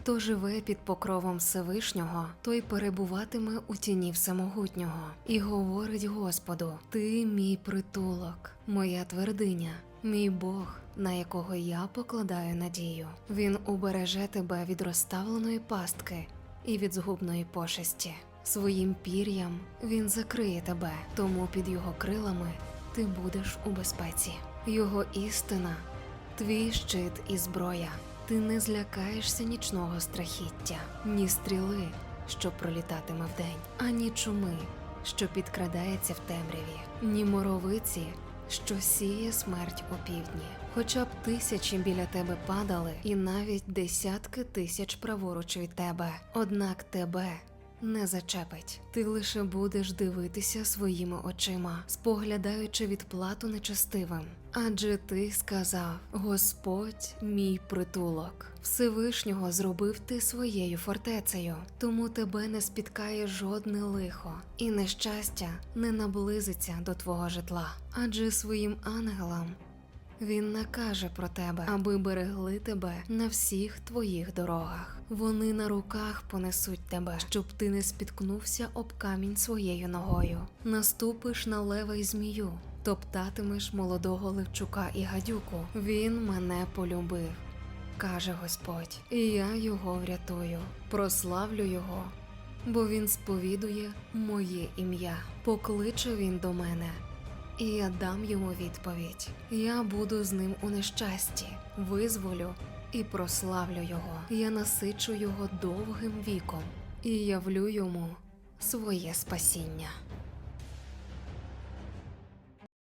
Хто живе під покровом Всевишнього, той перебуватиме у тіні Всемогутнього і говорить Господу: Ти мій притулок, моя твердиня, мій Бог, на якого я покладаю надію. Він убереже тебе від розставленої пастки і від згубної пошесті. Своїм пір'ям він закриє тебе, тому під його крилами ти будеш у безпеці. Його істина твій щит і зброя. Ти не злякаєшся нічного страхіття, ні стріли, що пролітатиме вдень, ані чуми, що підкрадається в темряві, ні моровиці, що сіє смерть у півдні. Хоча б тисячі біля тебе падали, і навіть десятки тисяч праворуч від тебе, однак тебе не зачепить. Ти лише будеш дивитися своїми очима, споглядаючи відплату нечестивим. Адже ти сказав: Господь мій притулок, Всевишнього зробив ти своєю фортецею, тому тебе не спіткає жодне лихо, і нещастя не наблизиться до твого житла. Адже своїм ангелам він накаже про тебе, аби берегли тебе на всіх твоїх дорогах. Вони на руках понесуть тебе, щоб ти не спіткнувся об камінь своєю ногою. Наступиш на лева й змію, топтатимеш молодого левчука і гадюку. Він мене полюбив, каже Господь, і я його врятую, прославлю його, бо він сповідує моє ім'я. Покличе він до мене. І я дам йому відповідь. Я буду з ним у нещасті, визволю і прославлю його. Я насичу його довгим віком і явлю йому своє спасіння.